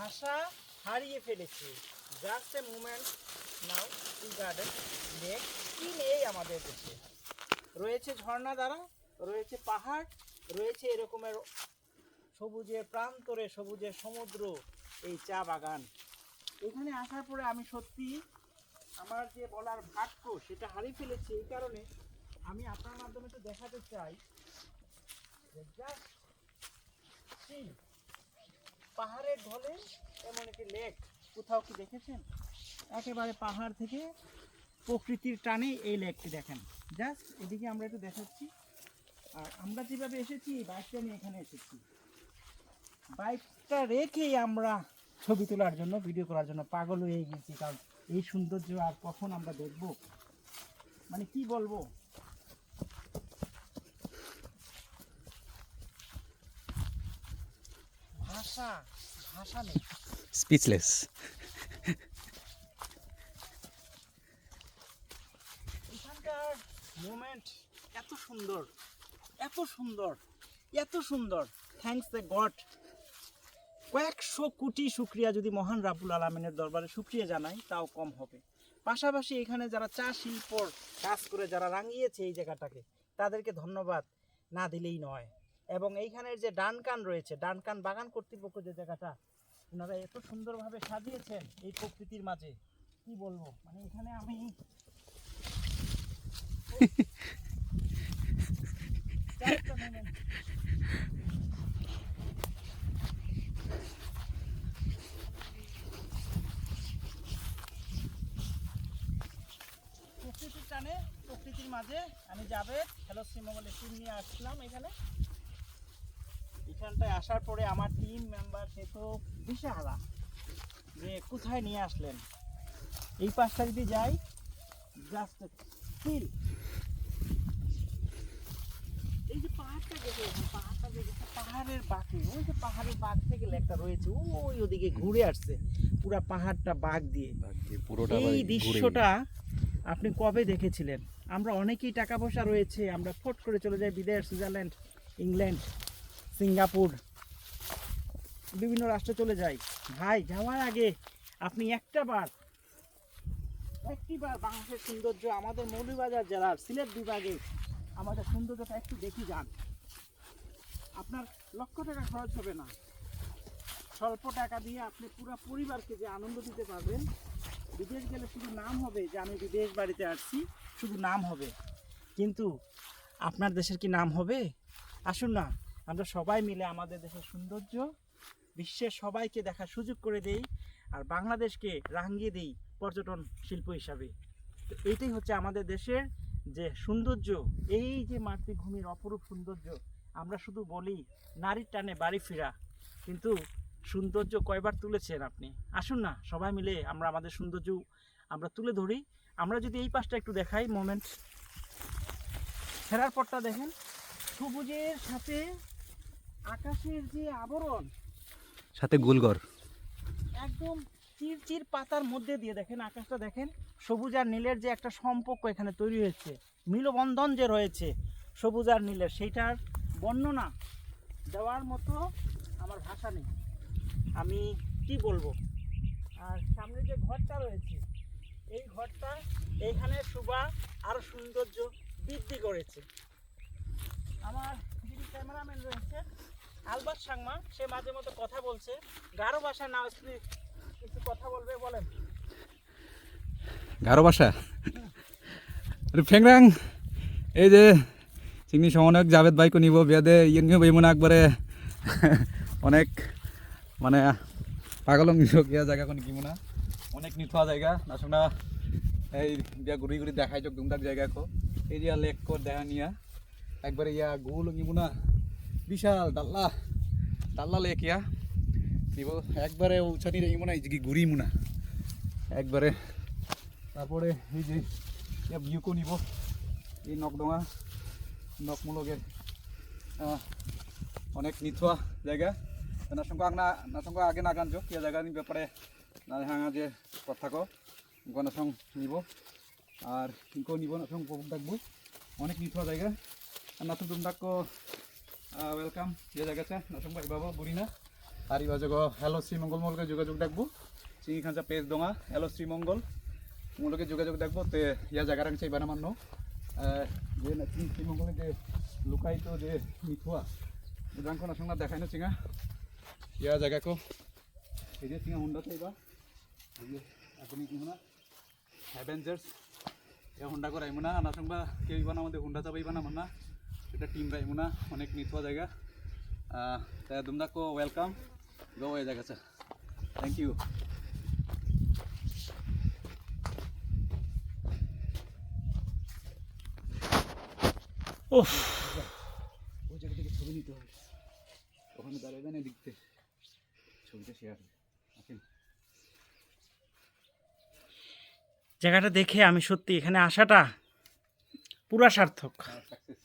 ভাষা হারিয়ে ফেলেছি। Just a moment now tea garden lake কি নেই আমাদের দেশে। রয়েছে ঝর্ণা দ্বারা, রয়েছে পাহাড়, রয়েছে এরকমের সবুজের প্রান্তরে সবুজের সমুদ্র, এই চা বাগান। এখানে আসার পরে আমি সত্যি আমার যে বলার ভাগ্য, সেটা হারিয়ে ফেলেছি এই কারণে আমি আপনার মাধ্যমে তো দেখাতে চাই জাস্ট পাহাড়ের ঢলে, এমন একটি লেক কোথাও কি দেখেছেন? একেবারে পাহাড় থেকে প্রকৃতির টানে এই লেকটি দেখেন। জাস্ট এদিকে আমরা একটু দেখাচ্ছি। আর আমরা যেভাবে এসেছি, এই বাইকটা নিয়ে এখানে এসেছি। বাইকটা রেখেই আমরা ছবি তোলার জন্য ভিডিও করার জন্য পাগল হয়ে গেছি কারণ এই সৌন্দর্য আর কখন আমরা দেখব? মানে কি বলব? ভাষা ভাষা নেই। স্পিচলেস এখানকার মোমেন্ট এত সুন্দর এত সুন্দর এত সুন্দর। থ্যাঙ্কস দ্য গড কয়েকশো কোটি শুক্রিয়া যদি মহান রাবুল আলমিনের দরবারে শুক্রিয়া জানাই তাও কম হবে। পাশাপাশি এখানে যারা চা শিল্পর কাজ করে যারা রাঙিয়েছে এই জায়গাটাকে তাদেরকে ধন্যবাদ না দিলেই নয়। এবং এইখানের যে ডানকান রয়েছে, ডানকান বাগান কর্তৃপক্ষ যে জায়গাটা, ওনারা এত সুন্দরভাবে সাজিয়েছেন এই প্রকৃতির মাঝে কি বলব মানে এখানে আমি. প্রকৃতির টানে, প্রকৃতির মাঝে আমি যাবে হ্যালো, শ্রীমঙ্গলের টিম নিয়ে আসলাম এখানে এখানটায় আসার পরে আমার টিম মেম্বার সে তো দিশেহারা যে কোথায় নিয়ে আসলেন? এই পাশটা যদি যাই জাস্ট ফিল এই যে পাহাড়টা দেখে পাহাড়টা দেখে পাহাড়ের বাঁকে। ওই যে পাহাড়ের বাঘ থেকে রয়েছে ওই ওদিকে ঘুরে আসছে পুরা পাহাড়টা বাঘ দিয়ে। পুরোটা এই দৃশ্যটা আপনি কবে দেখেছিলেন? আমরা অনেকেই টাকা পয়সা রয়েছে আমরা ফট করে চলে যাই বিদেশ সুইজারল্যান্ড ইংল্যান্ড। সিঙ্গাপুর। বিভিন্ন রাষ্ট্রে চলে যাই। ভাই, যাওয়ার আগে আপনি একটা বার, একটি বার বাংলাদেশের সৌন্দর্য, আমাদের মৌলভীবাজার জেলার সিলেট বিভাগে আমাদের সৌন্দর্যটা একটু দেখি যান। আপনার লক্ষ টাকা খরচ হবে না। স্বল্প টাকা দিয়ে আপনি পুরো পরিবারকে যে আনন্দ দিতে পারবেন, বিদেশ গেলে শুধু নাম হবে যে আমি বিদেশ বাড়িতে আসছি, শুধু নাম হবে। কিন্তু আপনার দেশের কি নাম হবে? আসুন না। আমরা সবাই মিলে আমাদের দেশের সৌন্দর্য, বিশ্বের সবাইকে দেখার সুযোগ করে দেই আর বাংলাদেশকে রাঙিয়ে দেই পর্যটন শিল্প হিসাবে। তো এইটাই হচ্ছে আমাদের দেশের যে সৌন্দর্য। এই যে মাতৃভূমির অপরূপ সৌন্দর্য, আমরা শুধু বলি নারীর টানে বাড়ি ফেরা, কিন্তু সৌন্দর্য কয়বার তুলেছেন আপনি? আসুন না, সবাই মিলে আমরা আমাদের সৌন্দর্য আমরা তুলে ধরি। আমরা যদি এই পাশটা একটু দেখাই মোমেন্ট ফেরার পরটা দেখেন। সবুজের সাথে আকাশের যে আবরণ সাথে গোলঘর। একদম চিরচির পাতার মধ্যে দিয়ে দেখেন আকাশটা দেখেন সবুজ আর নীলের যে একটা সম্পর্ক এখানে তৈরি হয়েছে মিলবন্ধন যে রয়েছে সবুজ আর নীলের সেইটার বর্ণনা দেওয়ার মতো আমার ভাষা নেই। আমি কি বলব? আর সামনে যে ঘরটা রয়েছে এই ঘরটা এইখানে সুবা আরও সৌন্দর্য বৃদ্ধি করেছে। আমার যিনি ক্যামেরাম্যান রয়েছে সাংমা, সে মাঝে মধ্যে কথা বলছে। গারো ভাষা না আসলে কিছু কথা বলবে, বলেন। গারো বাসা ফেংরাং এই যে চিংনি সমনেক জাভেদ ভাইকে নিব, বিয়াদে ইয়ে বেমন একবারে অনেক মানে পাগলং গিয়া জায়গা কোন কি না। অনেক নিথুয়া জায়গা নাসুনা এই বিয়া ঘুরি ঘুরি দেখাই চোখ দুমদাক জায়গা কো। এই যে লেক কো দেখা নিয়া একবারে ইয়া গুল নিমুনা বিশাল ডাল্লা ডাল্লা লেক ইয়া নিব একবারে উচানি রে, ইমুনা, এই যে ঘুরি মুনা একবারে। তারপরে এই যে ভিউকো নিব। এই নকডোঙা নকমূলকের অনেক নিথুয়া জায়গা। নাসঙ্গ আগ না নাসঙ্গ আগে না গানজো কিয়া জায়গানি ব্যাপারে না হাঙা যে কথা কো গনাসং নিব। আর ইনকো নিব নাসং থাকব অনেক নিথুয়া জায়গা। আর নাসং তুমদাকো ওয়েলকাম যে জায়গাতে নাসং ভাই বাবা বুড়ি না আর ইবা যোগ হ্যালো শ্রীমঙ্গল মূলকে যোগাযোগ দেখব। চিঙি খাঁচা পেজ দোঙা হ্যালো শ্রীমঙ্গল মূলকে যোগাযোগ দেখব। তে, ইয়া জায়গা রাখছে ইবানা মান্য। যে না শ্রীমঙ্গলে যে লুকায়িত যে মিথুয়া উদাঙ্কন আসংনা দেখাই না চিঙা ইয়া জায়গাকে এই যে চিঙা হুন্ডা চাইবা এই যে কি না অ্যাভেঞ্জার্স এ হুন্ডা করে আইমুনা আনা সঙ্গবা কেউ ইবানা আমাদের হুন্ডা চাবাই বানা মান্না। এটা টিম রাইমুনা অনেক মিথুয়া জায়গা। তা তোমরাকে ওয়েলকাম গো এই জায়গা থ্যাংক ইউ ওই জায়গা থেকে ছবি নিতে হবে। ওখানে দাঁড়িয়ে না দেখতে ছবিটা শেয়ার আসেন। জায়গাটা দেখে আমি সত্যি এখানে আসাটা পুরা সার্থক। সাকসেস